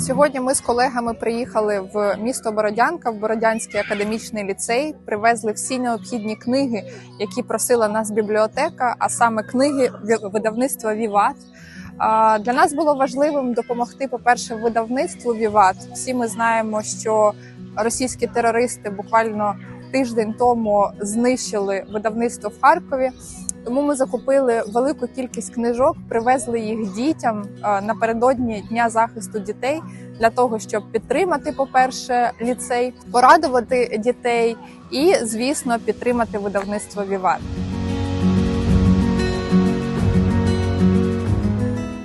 Сьогодні ми з колегами приїхали в місто Бородянка, в Бородянський академічний ліцей. Привезли всі необхідні книги, які просила нас бібліотека, а саме книги видавництва Віват. Для нас було важливим допомогти, по-перше, видавництву Віват. Всі ми знаємо, що російські терористи буквально тиждень тому знищили видавництво в Харкові. Тому ми закупили велику кількість книжок, привезли їх дітям е, напередодні дня захисту дітей для того, щоб підтримати, по-перше, ліцей, порадувати дітей і, звісно, підтримати видавництво Віват.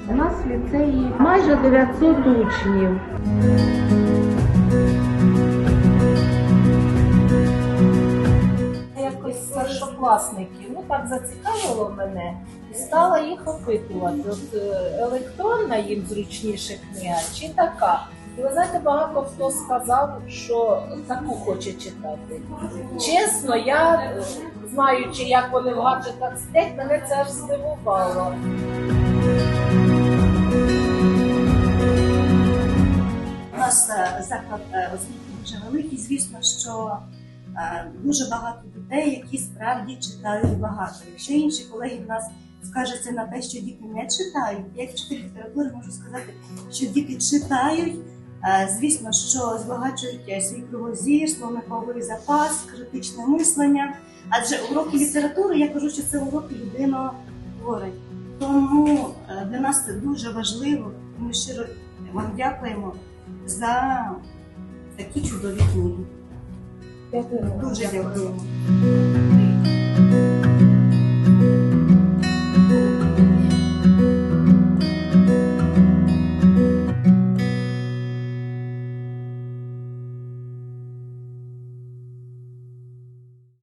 У нас в ліцеї майже 900 учнів. Старшокласників, ну так зацікавило мене і стала їх опитувати. От е, електронна їм зручніше книга чи така. І ви знаєте, багато хто сказав, що таку хоче читати. Чесно, я е, знаючи, як вони в гаджетах сидять, мене це аж здивувало. У нас е, заклад е, освіти дуже великий. Звісно, що дуже багато дітей, які справді читають багато. Якщо інші колеги в нас скажуться на те, що діти не читають, я як вчитель літератури можу сказати, що діти читають. Е, Звісно, що збагачують е, свій кругозір, словниковий запас, критичне мислення. Адже уроки літератури, я кажу, що це уроки людинотворень. Тому е, для нас це дуже важливо. Ми щиро вам дякуємо за такі чудові книги. Дякую. Дуже дякуємо.